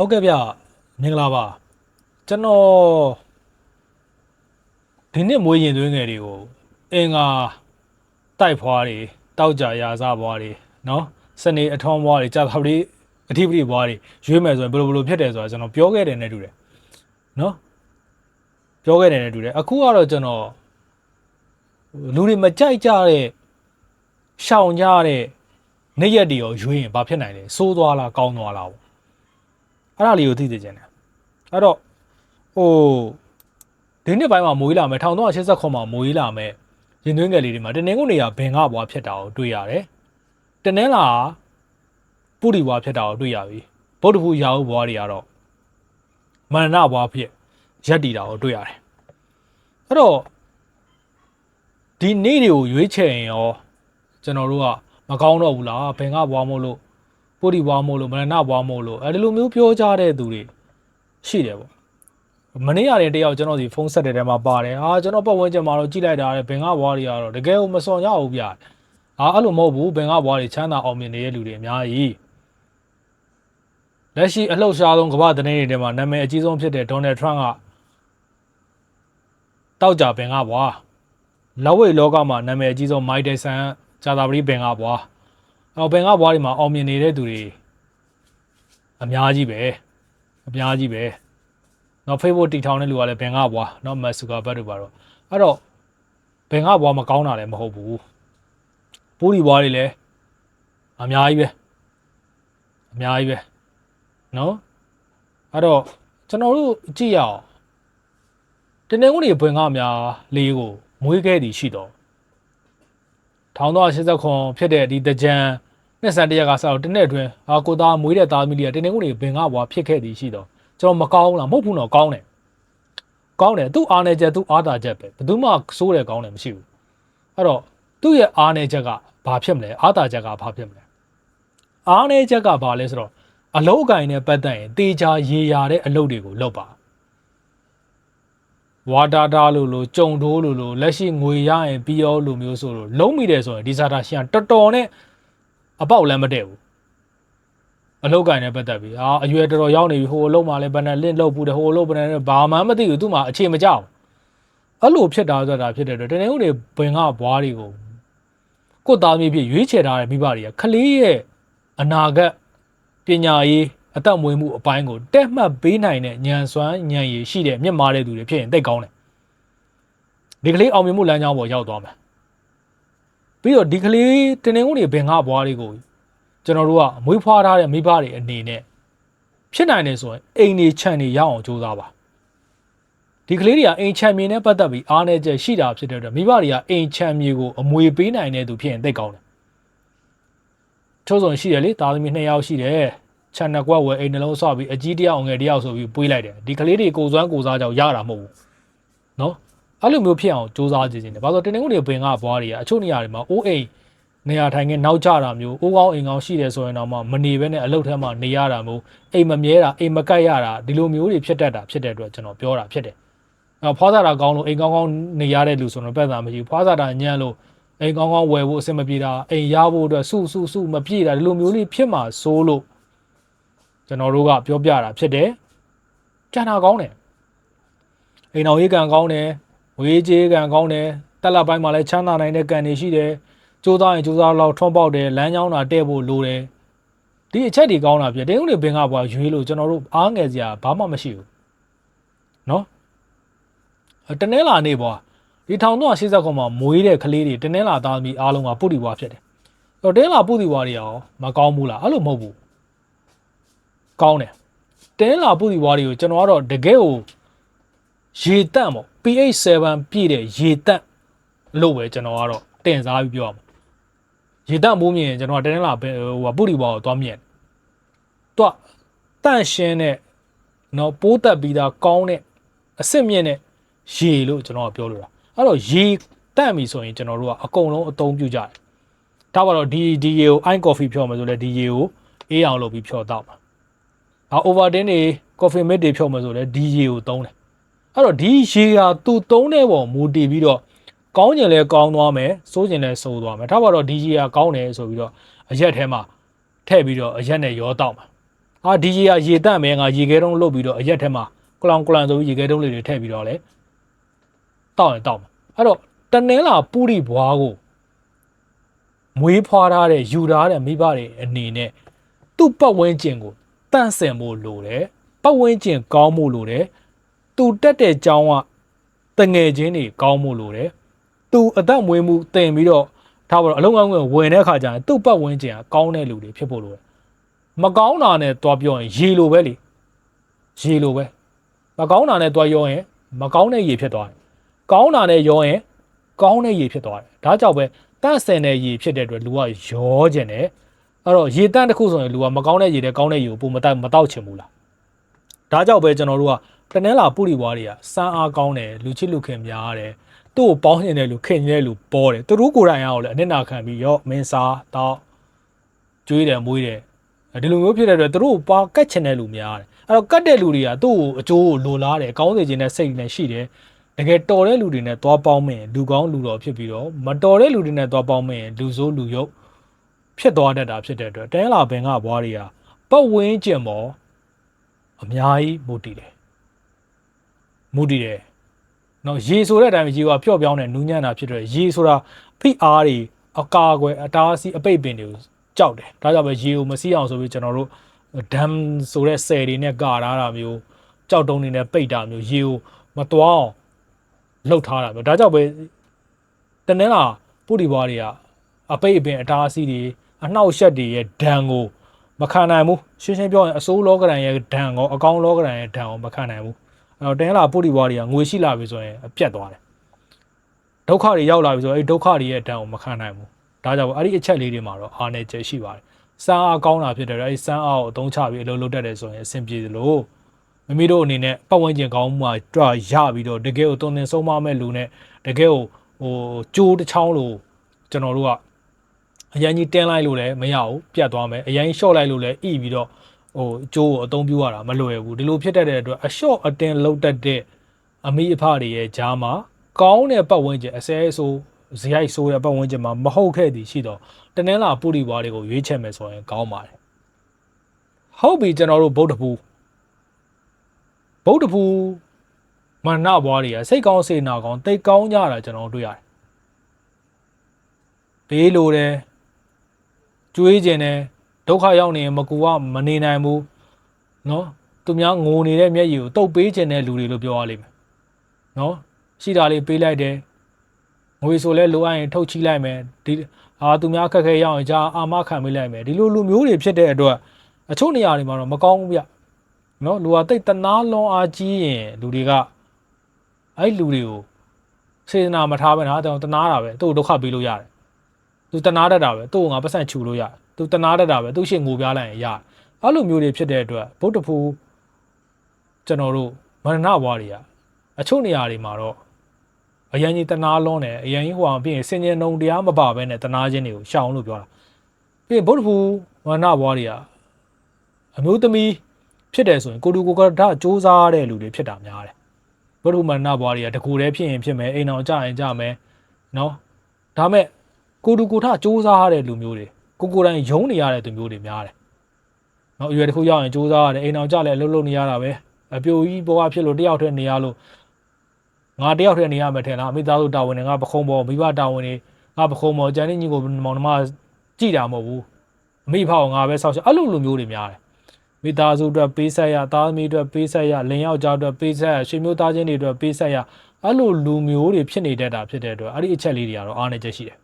ဟုတ်ကဲ့ဗျမင်္ဂလာပါကျွန်တော်ဒီနှစ်မွေးရင်သွင်းငယ်တွေကိုအင်္ဂါတိုက်ဖွားတွေတောက်ကြရာစားဘွားတွေနော်စနေအထုံးဘွားတွေကြာသပတေးအဓိပတိဘွားတွေရွေးမယ်ဆိုရင်ဘယ်လိုဘယ်လိုဖြစ်တယ်ဆိုတာကျွန်တော်ပြောခဲ့တယ်နဲ့တူတယ်နော်ပြောခဲ့တယ်နဲ့တူတယ်အခုကတော့ကျွန်တော်လူတွေမကြိုက်ကြတဲ့ရှောင်ကြတဲ့နေ့ရက်တွေရောရွေးရင်ဘာဖြစ်နိုင်လဲစိုးသွားလားကောင်းသွားလားပေါ့ အဲ့ဒါလေးကိုသိသိချင်တယ်အဲ့တော့ဟိုဒီနှစ်ပိုင်းမှာမွေးလာမယ်1380ခွန်မှာမွေးလာမယ်ရင်သွင်းငယ်လေးတွေမှာတနင်္ဂနွေကဘင်္ဂဘွားဖြစ်တာကိုတွေ့ရတယ်တနင်္လာပုရိဘွားဖြစ်တာကိုတွေ့ရပြီဗုဒ္ဓဖူရာဟုဘွားတွေကတော့မရဏဘွားဖြစ်ရက်တီတာကိုတွေ့ရတယ်အဲ့တော့ဒီနေ့တွေကိုရွေးချယ်ရင်ရောကျွန်တော်တို့ကမကောင်းတော့ဘူးလားဘင်္ဂဘွားမို့လို့ ပုရိဘွားမို့လို့မရဏဘွားမို့လို့အဲဒီလိုမျိုးပြောကြတဲ့သူတွေရှိတယ်ပေါ့မနေ့ကတည်းတယောက်ကျွန်တော်ဒီဖုန်းဆက်တဲ့ထဲမှာပါတယ်အာကျွန်တော်ပတ်ဝန်းကျင်မှာတော့ကြည့်လိုက်တာလေဘင်္ဂဘွားတွေကတော့တကယ်ကိုမစွန်ရဘူးဗျာအာအဲ့လိုမဟုတ်ဘူးဘင်္ဂဘွားတွေချမ်းသာအောင်မြင်နေတဲ့လူတွေအများကြီးလက်ရှိအလှုပ်ရှားဆုံးကမ္ဘာသတင်းတွေထဲမှာနာမည်အကြီးဆုံးဖြစ်တဲ့ဒေါ်နယ်ထရန့်ကတောက်ကြဘင်္ဂဘွားလက်ဝိတ်လောကမှာနာမည်အကြီးဆုံးမိုက်ဒယ်ဆန်ဂျာတာပရီဘင်္ဂဘွား အော်ဘင်္ဂဘွားတွေမှာအောင်မြင်နေတဲ့သူတွေအများကြီးပဲအများကြီးပဲနော် Facebook တီထောင်တဲ့လူကလည်းဘင်္ဂဘွားနော်မက်ဆူကာဘတ်တို့ပါတော့အဲ့တော့ဘင်္ဂဘွားမကောင်းတာလည်းမဟုတ်ဘူးပူရီဘွားတွေလည်းအများကြီးပဲအများကြီးပဲနော်အဲ့တော့ကျွန်တော်တို့ကြည့်ရအောင်တနင်္ဂနွေဘင်္ဂများလေးကိုမွေးခဲ့သည်ရှိတော့1380ခွန်ဖြစ်တဲ့ဒီတကြံ နှစ်ဆန်တရက်ကစတော့တနေ့အတွင်းဟာကိုသားမွေးတဲ့သားသမီးတွေကတင်းနေကုန်တွေဘင်ကဘွားဖြစ်ခဲ့သည်ရှိတော့ကျွန်တော်မကောင်းဘူးလားမဟုတ်ဘူးတော့ကောင်းတယ်ကောင်းတယ်သူ့အားနေချက်သူ့အားတာချက်ပဲဘယ်သူမှစိုးတယ်ကောင်းတယ်မရှိဘူးအဲ့တော့သူ့ရဲ့အားနေချက်ကဘာဖြစ်မလဲအားတာချက်ကဘာဖြစ်မလဲအားနေချက်ကဘာလဲဆိုတော့အလုံးအကင်နဲ့ပတ်သက်ရင်တေချာရေရာတဲ့အလုပ်တွေကိုလုပ်ပါဝါတာတာလို့လို့ကြုံတိုးလို့လို့လက်ရှိငွေရရင်ပြီးရောလို့မျိုးဆိုလို့လုံးမိတယ်ဆိုရင်ဒီစာတာရှင်ကတော်တော်နဲ့ အပေါက်လည်းမတည့်ဘူးအလောက်ကင်နဲ့ပတ်သက်ပြီးအာအရွယ်တော်တော်ရောက်နေပြီဟိုအလုံးမှလည်းဘယ်နဲ့လင့်လောက်ဘူးတယ်ဟိုအလုံးဘယ်နဲ့ဘာမှမသိဘူးသူ့မှာအခြေမကြောက်အဲ့လိုဖြစ်တာဆိုတာဖြစ်တဲ့အတွက်တနေ့ဦးတွေဘင်ကဘွားတွေကိုကိုယ်သားမြေဖြစ်ရွေးချယ်ထားတဲ့မိဘတွေကခလေးရဲ့အနာဂတ်ပညာရေးအသက်မွေးမှုအပိုင်းကိုတက်မှတ်ပေးနိုင်တဲ့ဉာဏ်စွမ်းဉာဏ်ရည်ရှိတဲ့မြင့်မားတဲ့သူတွေဖြစ်ရင်သိကောင်းတယ်ဒီကလေးအောင်မြင်မှုလမ်းကြောင်းပေါ်ရောက်သွားမယ် ပြီးတော့ဒီကလေးတင်းနေဦးတွေဘင်္ဂဘွားတွေကိုကျွန်တော်တို့ကအမွေးဖွားထားတဲ့မိဘတွေအနေနဲ့ဖြစ်နိုင်တယ်ဆိုရင်အိမ်နေခြံနေရအောင်ကြိုးစားပါဒီကလေးတွေကအိမ်ခြံမြေနဲ့ပတ်သက်ပြီးအားနည်းချက်ရှိတာဖြစ်တဲ့အတွက်မိဘတွေကအိမ်ခြံမြေကိုအမွေပေးနိုင်တဲ့သူဖြစ်ရင်သိကောင်းတယ်ချို့ဆိုရင်ရှိတယ်လေသားသမီးနှစ်ယောက်ရှိတယ်ခြံနှစ်ကွက်ဝယ်အိမ်နှလုံးဆော့ပြီးအကြီးတယောက်ငယ်တယောက်ဆိုပြီးပွေးလိုက်တယ်ဒီကလေးတွေကိုယ်စွမ်းကိုယ်စားကြောင့်ရတာမဟုတ်ဘူးနော် အဲ့လိုမျိုးဖြစ်အောင်စူးစမ်းကြည့်နေတယ်ဘာလို့တင်းနေဦးတွေဘင်ကဘွားတွေကအချို့နေရာတွေမှာအိုးအိမ်နေရာထိုင်ငယ်နောက်ကျတာမျိုးအိုးကောင်းအိမ်ကောင်းရှိတယ်ဆိုရင်တော့မှမနေဘဲနဲ့အလုပ်ထဲမှာနေရတာမျိုးအိမ်မမြဲတာအိမ်မကက်ရတာဒီလိုမျိုးတွေဖြစ်တတ်တာဖြစ်တဲ့အတွက်ကျွန်တော်ပြောတာဖြစ်တယ်အဲ့ဖွားစားတာကောင်းလို့အိမ်ကောင်းကောင်းနေရတဲ့လူဆိုတော့ပတ်သက်မရှိဘူးဖွားစားတာညံ့လို့အိမ်ကောင်းကောင်းဝယ်ဖို့အဆင်မပြေတာအိမ်ရဖို့အတွက်စုစုစုမပြေတာဒီလိုမျိုးလေးဖြစ်မှာစိုးလို့ကျွန်တော်တို့ကပြောပြတာဖြစ်တယ်ကျန်တာကောင်းတယ်အိမ်တော်ရေးကံကောင်းတယ် ငွေကြေးကံကောင်းတယ်တက်လက်ပိုင်းမှာလည်းချမ်းသာနိုင်တဲ့ကံတွေရှိတယ်စူးစမ်းရင်စူးစမ်းလောက်ထွန်းပေါက်တယ်လမ်းကြောင်းတာတဲ့ဖို့လိုတယ်ဒီအချက်တွေကောင်းတာပြတင်းဦးတွေဘင်ကဘွာရွေးလို့ကျွန်တော်တို့အားငယ်စရာဘာမှမရှိဘူးနော်တနင်္လာနေ့ဘွာဒီ1389မှာမွေးတဲ့ကလေးတွေတနင်္လာသားသမီးအားလုံးကပုတိဘွာဖြစ်တယ်တော့တင်းလာပုတိဘွာတွေရောမကောင်းဘူးလားအဲ့လိုမဟုတ်ဘူးကောင်းတယ်တင်းလာပုတိဘွားတွေကိုကျွန်တော်ကတော့တကယ်ကို ရေတန့်ပေါ့ pH 7ပြည့်တဲ့ရေတန့်လို့ပဲကျွန်တော်ကတော့တင်စားပြီးပြောရမှာ။ရေတန့်မိုးမြင်ရင်ကျွန်တော်ကတနင်္လာဟိုကပုတိဘွားကိုသွားမြင်။သူကတန့်ရှင်းတဲ့နော်ပိုးတက်ပြီးသားကောင်းတဲ့အစ်စ်မြင့်တဲ့ရေလို့ကျွန်တော်ကပြောလို့တာအဲ့တော့ရေတန့်ပြီဆိုရင်ကျွန်တော်တို့ကအကုန်လုံးအသုံးပြုကြတယ်ဒါပါတော့ဒီဒီရေကို ice coffee ဖြောမယ်ဆိုလဲဒီရေကိုအေးအောင်လုပ်ပြီးဖြောတော့မှာအာ Ovaltine တွေ coffee mate တွေဖြောမယ်ဆိုလဲဒီရေကိုသုံးတယ် အဲ့တော့ဒီရေဟာသူသုံးတဲ့ပုံမူတည်ပြီးတော့ကောင်းကျင်လဲကောင်းသွားမယ်စိုးကျင်လဲစိုးသွားမယ်ဒါပါတော့ဒီရေဟာကောင်းတယ်ဆိုပြီးတော့အရက်ထဲမှာထည့်ပြီးတော့အရက်နဲ့ရောတောက်မှာအာအာဒီရေကရေတန့်မယ်ငါရေခဲတုံးလုတ်ပြီးတော့အရက်ထဲမှာကလောင်ကလန်ဆိုပြီးရေခဲတုံးလေးတွေထည့်ပြီးတော့လေတောက်ရင်တောက်မှာအဲ့တော့တနင်္လာပူရီဘွားကိုမွေးဖွားထားတဲ့ယူထားတဲ့မိဘတွေအနေနဲ့သူ့ပတ်ဝန်းကျင်ကိုတန့်စင်ဖို့လိုတယ်ပတ်ဝန်းကျင်ကောင်းဖို့လိုတယ် သူတက်တဲ့ကြောင်းကတငယ်ချင်းတွေကောင်းဖို့လိုတယ်သူအသက်မွေးမှုတင်ပြီးတော့ထားပါတော့အလုံးကောင်းဝင်ဝင်တဲ့အခါကျရင်သူ့ပတ်ဝန်းကျင်ကကောင်းတဲ့လူတွေဖြစ်ဖို့လိုတယ်မကောင်းတာနဲ့တွားပြောရင်ရေလိုပဲလေရေလိုပဲမကောင်းတာနဲ့တွားရောရင်မကောင်းတဲ့ရေဖြစ်သွားတယ်ကောင်းတာနဲ့ရောရင်ကောင်းတဲ့ရေဖြစ်သွားတယ်ဒါကြောင့်ပဲတန့်စင်တဲ့ရေဖြစ်တဲ့အတွက်လူကရောကျင်တယ်အဲ့တော့ရေတန့်တစ်ခုဆိုရင်လူကမကောင်းတဲ့ရေနဲ့ကောင်းတဲ့ရေကိုပုံမတောက်မတောက်ချင်ဘူးလားဒါကြောင့်ပဲကျွန်တော်တို့က တနင်္လာပုရိဘွားတွေကစမ်းအားကောင်းတယ်လူချစ်လူခင်များတယ်သူ့ကိုပေါင်းနေတဲ့လူခင်နေတဲ့လူပေါ်တယ်သူတို့ကိုယ်တိုင်အောင်လေအနစ်နာခံပြီးရောမင်းစားတော့ကျွေးတယ်မွေးတယ်ဒီလိုမျိုးဖြစ်တဲ့အတွက်သူတို့ပါကတ်ချင်တဲ့လူများတယ်အဲ့တော့ကတ်တဲ့လူတွေကသူ့ကိုအကျိုးကိုလိုလားတယ်ကောင်းစေခြင်းနဲ့စိတ်နဲ့ရှိတယ်တကယ်တော်တဲ့လူတွေနဲ့သွားပေါင်းမရင်လူကောင်းလူတော်ဖြစ်ပြီးတော့မတော်တဲ့လူတွေနဲ့သွားပေါင်းမရင်လူဆိုးလူယုတ်ဖြစ်သွားတတ်တာဖြစ်တဲ့အတွက်တဲလာဘင်ကဘွားတွေကပတ်ဝန်းကျင်ပေါ်အများကြီးမူတည်တယ် မူတည်တယ်နော်ရေဆိုတဲ့အတိုင်းရေကပျော့ပြောင်းတဲ့နူးညံ့တာဖြစ်တဲ့ရေဆိုတာဖိအားတွေအကာအကွယ်အတားအဆီးအပိတ်ပင်တွေကိုကြောက်တယ်ဒါကြောင့်ပဲရေကိုမစီးအောင်ဆိုပြီးကျွန်တော်တို့ဒမ်ဆိုတဲ့ဆယ်တွေနဲ့ကာထားတာမျိုးကြောက်တုံးတွေနဲ့ပိတ်တာမျိုးရေကိုမတွားအောင်လှုပ်ထားတာမျိုးဒါကြောင့်ပဲတနင်္လာပုရိဘွားတွေကအပိတ်အပင်အတားအဆီးတွေအနှောက်အယှက်တွေရဲ့ဒဏ်ကိုမခံနိုင်ဘူးရှင်းရှင်းပြောရင်အစိုးလောကရန်ရဲ့ဒဏ်ကိုအကောင်းလောကရန်ရဲ့ဒဏ်ကိုမခံနိုင်ဘူးအဲ့ တော့တနင်္လာပုရိဘွားတွေကငွေရှိလာပြီဆိုရင်အပြတ်သွားတယ်ဒုက္ခတွေရောက်လာပြီဆိုရင်အဲ့ဒုက္ခတွေရဲ့ဒဏ်ကိုမခံနိုင်ဘူးဒါကြောင့်အဲ့ဒီအချက်လေးတွေမှာတော့အားနေချက်ရှိပါတယ်။စမ်းအားကောင်းတာဖြစ်တယ်အဲ့ဒီစမ်းအားကိုအသုံးချပြီးအလုပ်လုပ်တတ်တယ်ဆိုရင်အဆင်ပြေသလိုမိမိတို့အနေနဲ့ပတ်ဝန်းကျင်ကောင်းမှုမှာတွားရပြီးတော့တကယ်ကိုတုံသင်ဆုံးမမဲ့လူနဲ့တကယ်ကိုဟိုကြိုးတစ်ချောင်းလို့ကျွန်တော်တို့ကအရင်ကြီးတင်းလိုက်လို့လည်းမရဘူးပြတ်သွားမယ်အရင်ရှော့လိုက်လို့လည်းဣပြီးတော့ ဟိုကြိုးကိုအသုံးပြုရတာမလွယ်ဘူးဒီလိုဖြစ်တတ်တဲ့အတွက်အလျှော့အတင်းလုပ်တတ်တဲ့အမိအဖတွေရဲ့ဂျားမှာကောင်းတဲ့ပတ်ဝန်းကျင်အစဲအဆိုးဇယိုက်ဆိုးတဲ့ပတ်ဝန်းကျင်မှာမဟုတ်ခဲ့သည်ရှိတော့တနင်္လာပုရိဘွားတွေကိုရွေးချယ်မယ်ဆိုရင်ကောင်းပါတယ်ဟုတ်ပြီကျွန်တော်တို့ဗုဒ္ဓဘူးဗုဒ္ဓဘူးမနဘွားတွေကစိတ်ကောင်းစေနာကောင်းတိတ်ကောင်းကြတာကျွန်တော်တို့တွေ့ရတယ်ဘေးလိုတယ်ကျွေးကျင်တယ် ဒုက္ခရောက်နေရင်မကူကမနေနိုင်ဘူးနော်သူများငိုနေတဲ့မျက်ရည်ကိုတုပ်ပေးခြင်းတဲ့လူတွေလို့ပြောရလိမ့်မယ်နော်ရှိတာလေးပေးလိုက်တယ်ငွေဆိုလဲလိုအပ်ရင်ထုတ်ချိလိုက်မယ်ဒီအာသူများခက်ခဲရောက်ရင်ကြာအာမခံပေးလိုက်မယ်ဒီလိုလူမျိုးတွေဖြစ်တဲ့အတွက်အချို့နေရာတွေမှာတော့မကောင်းဘူးဗျနော်လူဟာတိတ်တနာလွန်အားကြီးရင်လူတွေကအဲ့လူတွေကိုစေတနာမထားဘဲနဲ့အတောင်တနာတာပဲသူ့ကိုဒုက္ခပေးလို့ရတယ်သူတနာတတ်တာပဲသူ့ကိုငါပတ်စံချူလို့ရတယ် သူတနာတတ်တာပဲသူ့ရှေ့ငိုပြားလိုက်ရင်ရတယ်အဲ့လိုမျိုးတွေဖြစ်တဲ့အတွက်ဗုဒ္ဓဖူးကျွန်တော်တို့မရဏဘွားတွေကအချို့နေရာတွေမှာတော့အရန်ကြီးတနာလွန်းတယ်အရန်ကြီးဟိုအောင်ပြီးရင်စင်ကြင်နှုံတရားမပါဘဲနဲ့တနာချင်းတွေကိုရှောင်လို့ပြောတာပြီးရင်ဗုဒ္ဓဖူဝန္ဒဘွားတွေကအမျိုးသမီးဖြစ်တယ်ဆိုရင်ကိုတူကိုကဒစူးစားတဲ့လူတွေဖြစ်တာများတယ်ဗုဒ္ဓမန္နဘွားတွေကတကူတည်းဖြစ်ရင်ဖြစ်မယ်အိမ်အောင်ကြရင်ကြမယ်နော်ဒါမဲ့ကိုတူကိုထစူးစားတဲ့လူမျိုးတွေ ကိုကိုယ်တိုင်ယုံနေရတဲ့သူမျိုးတွေများတယ်နော်အရွယ်တစ်ခုရောက်ရင်စူးစားရတယ်အိမ်အောင်ကြလဲအလုပ်လုပ်နေရတာပဲအပြိုကြီးဘဝဖြစ်လို့တယောက်တည်းနေရလို့ငါတယောက်တည်းနေရမယ်ထင်လားအမိသားစုတာဝန်တွေငါပခုံးပေါ်မိဘတာဝန်တွေငါပခုံးပေါ်ကျန်တဲ့ညီကိုမောင်နှမကြည်တာမဟုတ်ဘူးအမိဖောက်ငါပဲစောက်ရှောက်အဲ့လိုလူမျိုးတွေများတယ်မိသားစုအတွက်ပေးဆက်ရသားသမီးအတွက်ပေးဆက်ရလင်ယောက်ျားအတွက်ပေးဆက်ရရှင်မျိုးသားချင်းတွေအတွက်ပေးဆက်ရအဲ့လိုလူမျိုးတွေဖြစ်နေတတ်တာဖြစ်တဲ့အတွက်အဲ့ဒီအချက်လေးတွေကတော့အားနေချက်ရှိတယ်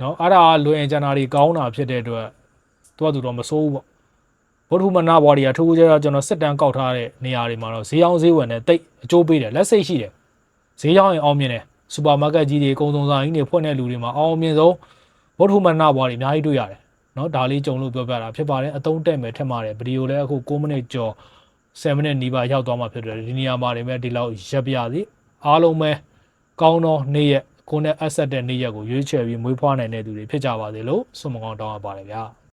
နော်အဲ့ဒါလွင်အင်ဂျန်နာတွေကောင်းတာဖြစ်တဲ့အတွက်သူကသူတော့မစိုးဘူးပေါ့ဗုဒ္ဓမနာဘွားတွေကထိုးကြတော့ကျွန်တော်စစ်တမ်းကောက်ထားတဲ့နေရာတွေမှာတော့ဈေးအောင်ဈေးဝယ်နဲ့တိတ်အကျိုးပေးတယ်လက်စိတ်ရှိတယ်ဈေးရောက်ရင်အောင်မြင်တယ်စူပါမားကတ်ကြီးတွေအကုန်စုံဆိုင်ကြီးတွေဖွင့်တဲ့လူတွေမှာအောင်မြင်ဆုံးဗုဒ္ဓမနာဘွားတွေအများကြီးတွေ့ရတယ်နော်ဒါလေးကြုံလို့ပြောပြတာဖြစ်ပါတယ်အသုံးတက်မယ်ထက်ပါတယ်ဗီဒီယိုလည်းအခု6မိနစ်ကျော်7မိနစ်နီးပါးရောက်သွားမှဖြစ်တယ်ဒီနေရာမှာနေမဲ့ဒီလောက်ရပ်ပြရစီအားလုံးပဲကောင်းသောနေ့ရက် ကိုယ်နဲ့အဆက်တဲ့နေ့ရက်ကိုရွေးချယ်ပြီးမွေးဖွားနိုင်တဲ့သူတွေဖြစ်ကြပါစေလို့ဆုမကောင်းတောင်းအပ်ပါတယ်ဗျာ